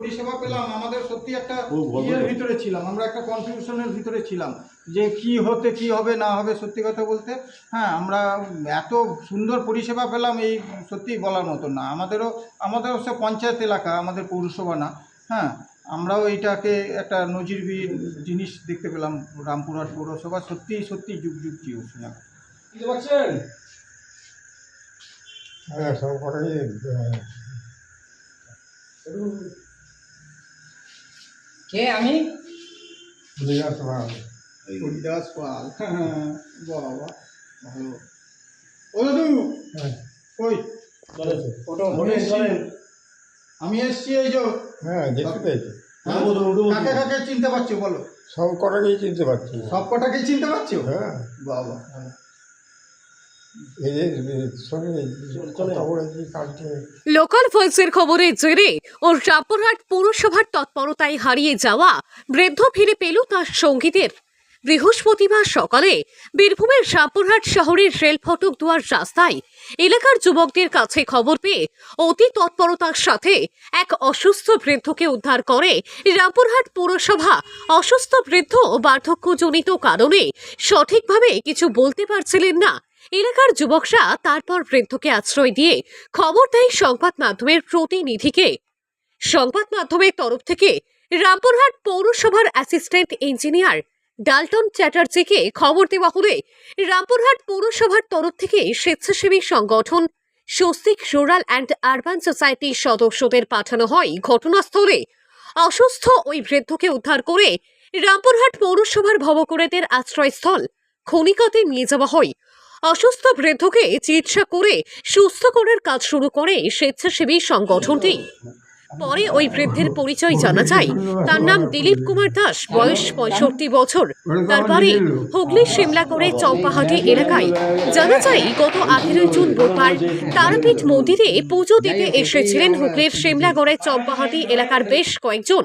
পরিষেবা পেলাম আমাদের সত্যি একটা ইয়ের ভিতরে ছিলাম আমরা একটা কনফিউশনের ভিতরে ছিলাম যে কি হতে কি হবে না হবে সত্যি কথা বলতে হ্যাঁ আমরা এত সুন্দর পরিষেবা পেলাম এই সত্যি বলার মতো না। আমাদেরও আমাদেরও সে পঞ্চায়েত এলাকা আমাদের পৌরসভা না হ্যাঁ আমরাও এইটাকে একটা নজিরবিহীন জিনিস দেখতে পেলাম রামপুরহাট পৌরসভা সত্যি সত্যি যুগ যুগ বুঝতে পারছেন? হ্যাঁ সব কটাই কে আমি? ভালো হরিদাস পাল হ্যাঁ, বাবা ভালো। ও দাদু! হ্যাঁ। কই? ওটা আমি এসছি। এই যে। হ্যাঁ দেখতে পেয়েছি। হ্যাঁ, কাকে চিনতে পারছ বলো? সব কটাকেই চিনতে পারছি। সব কটাকেই চিনতে পারছ? হ্যাঁ। বাবা এদের সঙ্গে কথা বলেছি কালকে লোকাল ভয়েসের খবরের জেরে ও রামপুরহাট পৌরসভার তৎপরতায় হারিয়ে যাওয়া বৃদ্ধ ফিরে পেল তার সঙ্গীতের বৃহস্পতিবার সকালে বীরভূমের রামপুরহাট শহরের রেল ফটক দুয়ার রাস্তায় এলাকার যুবকদের কাছে খবর পেয়ে অতি তৎপরতার সাথে এক অসুস্থ বৃদ্ধকে উদ্ধার করে রামপুরহাট পৌরসভা। অসুস্থ বৃদ্ধ ও বার্ধক্যজনিত কারণে সঠিকভাবে কিছু বলতে পারছিলেন না। এলাকার যুবকরা তারপর বৃদ্ধকে আশ্রয় দিয়ে খবর দেয় সংবাদ মাধ্যমের প্রতিনিধিকে। সংবাদ মাধ্যমের তরফ থেকে রামপুরহাট পৌরসভার অ্যাসিস্ট্যান্ট ইঞ্জিনিয়ার ডালটন চ্যাটার্জিকে খবর দেওয়া হলে রামপুরহাট পৌরসভার তরফ থেকে স্বেচ্ছাসেবী সংগঠন স্বস্তিক রুরাল অ্যান্ড আরবান সোসাইটির সদস্যদের পাঠানো হয় ঘটনাস্থলে। অসুস্থ ওই বৃদ্ধকে উদ্ধার করে রামপুরহাট পৌরসভার ভবকরেদের আশ্রয়স্থল খনিকাতে নিয়ে যাওয়া হয়। অসুস্থ বৃদ্ধকে চিকিৎসা করে সুস্থ করার কাজ শুরু করে স্বেচ্ছাসেবী সংগঠনটি। পরে ওই বৃদ্ধের পরিচয় জানা যায়। তার নাম দিলীপ কুমার দাস, বয়স পঁয়ষট্টি বছর। তার বাড়ি হুগলি সিমলা করে চম্পাহাটি এলাকায়। জানা যায়, গত আঠেরোই জুন বুধবার তারাপীঠ মন্দিরে পুজো দিতে এসেছিলেন হুগলির সিমলাগড়ে চম্পাহাটি এলাকার বেশ কয়েকজন।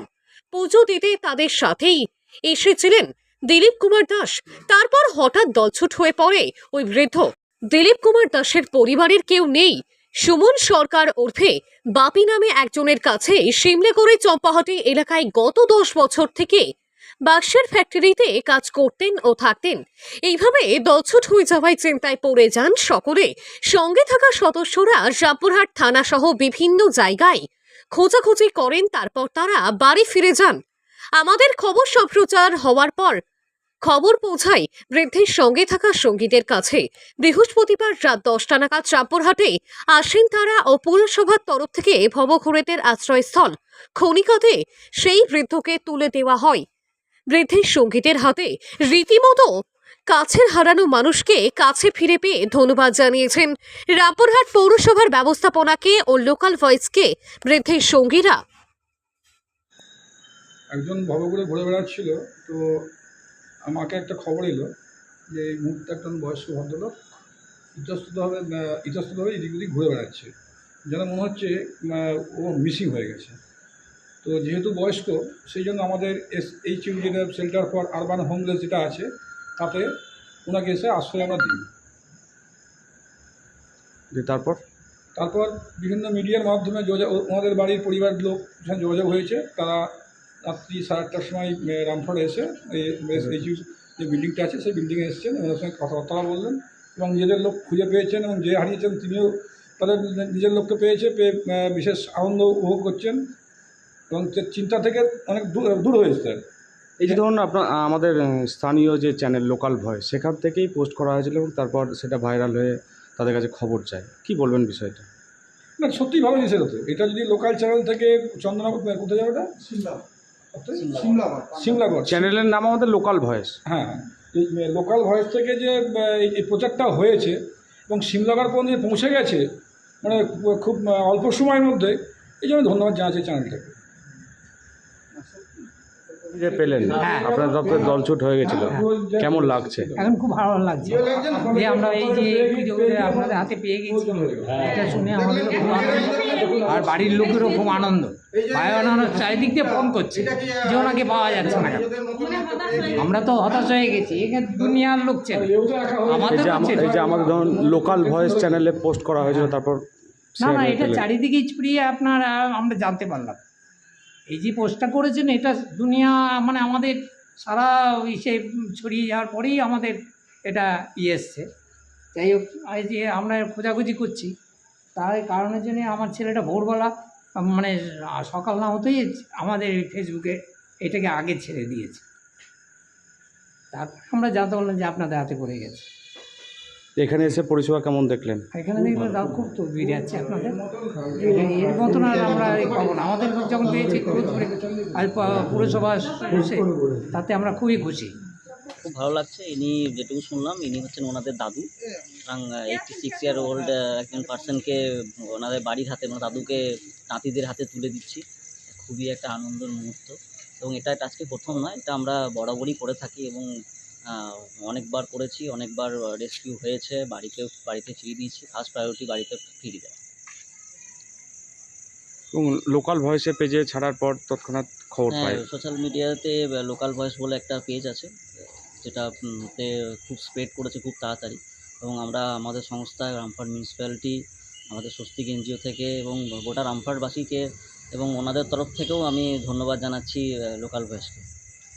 পুজো দিতে তাদের সাথেই এসেছিলেন দিলীপ কুমার দাস। তারপর হঠাৎ দলছুট হয়ে পড়ে ওই বৃদ্ধ। দিলীপ কুমার দাসের পরিবারের কেউ নেই। সুমন সরকার ওরফে বাপি নামে একজনের কাছে করে চম্পাহাটি এলাকায় গত দশ বছর থেকে বাক্সের ফ্যাক্টরিতে কাজ করতেন ও থাকতেন। এইভাবে দলছুট হয়ে যাওয়ায় চিন্তায় পড়ে যান সকলে। সঙ্গে থাকা সদস্যরা রামপুরহাট থানা সহ বিভিন্ন জায়গায় খোঁজাখুঁজি করেন, তারপর তারা বাড়ি ফিরে যান। আমাদের খবর সম্প্রচার হওয়ার পর খবর পৌঁছায় বৃদ্ধের সঙ্গে থাকা সঙ্গীদের কাছে। বৃহস্পতিবার রাত দশটা নাগাদ চাম্পরহাটে আসেন তারা ও পৌরসভার তরফ থেকে ভবঘুরেদের আশ্রয়স্থল খনিকাতে সেই বৃদ্ধকে তুলে দেওয়া হয়। বৃদ্ধের সঙ্গীতের হাতে রীতিমতো কাছের হারানো মানুষকে কাছে ফিরে পেয়ে ধন্যবাদ জানিয়েছেন রামপুরহাট পৌরসভার ব্যবস্থাপনাকে ও লোকাল ভয়েসকে বৃদ্ধের সঙ্গীরা। একজন ভব করে ঘুরে বেড়াচ্ছিল, তো আমাকে একটা খবর এলো যে এই মুহূর্তে একজন বয়স্ক ভদ্রলোক ইতস্ততভাবে আহ, ইতস্ততভাবে এদিক ওদিক ঘুরে বেড়াচ্ছে। যেন মনে হচ্ছে ও মিসিং হয়ে গেছে। তো যেহেতু বয়স্ক সেই জন্য আমাদের এস এইচ ইউ যেটা সেন্টার ফর আরবান হোমলেস যেটা আছে তাতে ওনাকে এসে আশ্রয় আমরা দিই। তারপর? তারপর বিভিন্ন মিডিয়ার মাধ্যমে যোগাযোগ ওনাদের বাড়ির পরিবারের লোক যোগাযোগ হয়েছে। তারা রাত্রি সাড়ে আটটার সময় রামপুরে এসে এই যে বিল্ডিংটা আছে সেই বিল্ডিংয়ে এসেছেন ওনার সঙ্গে কথাবার্তা বললেন এবং নিজেদের লোক খুঁজে পেয়েছেন এবং যে হারিয়েছেন তিনিও তাদের নিজের লোককে পেয়েছে পেয়ে বিশেষ আনন্দ উপভোগ করছেন এবং চিন্তা থেকে অনেক দূর দূর হয়েছে এই যে ধরুন আপনার আমাদের স্থানীয় যে চ্যানেল লোকাল ভয়েস সেখান থেকেই পোস্ট করা হয়েছিল এবং তারপর সেটা ভাইরাল হয়ে তাদের কাছে খবর চায় কি বলবেন বিষয়টা? না সত্যিই ভালো জিনিস এটা তো। এটা যদি লোকাল চ্যানেল থেকে চন্দনা কোথায় যাবে এটা সিমলা। সিমলাগড় চ্যানেলের নাম আমাদের লোকাল ভয়েস হ্যাঁ এই লোকাল ভয়েস থেকে যে এই- প্রচারটা হয়েছে এবং সিমলাগড় পর্যন্ত যে পৌঁছে গেছে মানে খুব অল্প সময়ের মধ্যে এই জন্য ধন্যবাদ জানাচ্ছি চ্যানেলটাকে যে পেলেন আপনার দপ্তর দলছুট হয়ে গেছিল। কেমন লাগছে? এখন খুব ভালো লাগছে। যে আমরা এই যে আপনাদের হাতে পেয়ে গেছি এটা শুনে আমাদের আর বাড়ির লোকেরও খুব আনন্দ। ভাই ওনারা চারিদিক দিয়ে ফোন করছে। যে ওনাকে পাওয়া যাচ্ছে না আমরা তো হতাশ হয়ে গেছি। এখানে দুনিয়ার লোক চেনে। আমাদের এই যে আমাদের ধরুন লোকাল ভয়েস চ্যানেলে পোস্ট করা হয়েছিল তারপর না না এটা। চারিদিকে ছড়িয়ে আপনার আমরা জানতে পারলাম। এই যে পোস্টটা করেছেন এটা দুনিয়া মানে আমাদের সারা ইসে ছড়িয়ে যাওয়ার পরেই আমাদের এটা ইয়ে এসছে। যাই হোক এই যে আমরা খোঁজাখুঁজি করছি তার কারণের জন্য আমার ছেলেটা ভোরবেলা মানে সকাল না হতেই আমাদের ফেসবুকে এটাকে আগে ছেড়ে দিয়েছে। তারপর আমরা জানতে পারলাম যে আপনাদের হাতে পড়ে গেছে। এখানে এসে পরিষেবা কেমন দেখলেন? এখানে দেখবেন তাও খুব তো যাচ্ছে আপনাদের। এর মতন আর আমরা এই পাবো না। আমাদের যখন পেয়েছি খোঁজপুরে আর পুরসভা তাতে আমরা খুবই খুশি। খুব ভালো লাগছে। ইনি যেটুকু শুনলাম ইনি হচ্ছেন ওনাদের দাদু। সুতরাং এইটটি সিক্স ইয়ার ওল্ড একজন পার্সনকে ওনাদের বাড়ির হাতে মানে দাদুকে নাতিদের হাতে তুলে দিচ্ছি। খুবই একটা আনন্দের মুহূর্ত। এবং এটা আজকে প্রথম নয় এটা আমরা বরাবরই করে থাকি এবং অনেকবার করেছি অনেকবার রেস্কিউ হয়েছে বাড়িতে বাড়িতে ফিরিয়ে দিয়েছি। ফার্স্ট প্রায়োরিটি বাড়িতে ফিরিয়ে দেওয়া। এবং লোকাল ভয়েসে পেজে ছাড়ার পর তৎক্ষণাৎ খবর পায় সোশ্যাল মিডিয়াতে লোকাল ভয়েস বলে একটা পেজ আছে। যেটা তে খুব স্প্রেড করেছে খুব তাড়াতাড়ি। এবং আমরা আমাদের সংস্থা রামপাট মিউনিসিপ্যালিটি আমাদের স্বস্তিক এনজিও থেকে এবং গোটা রামপাটবাসীকে এবং ওনাদের তরফ থেকেও আমি ধন্যবাদ জানাচ্ছি লোকাল ভয়েসকে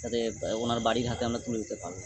যাতে ওনার বাড়ির হাতে আমরা তুলে দিতে পারব।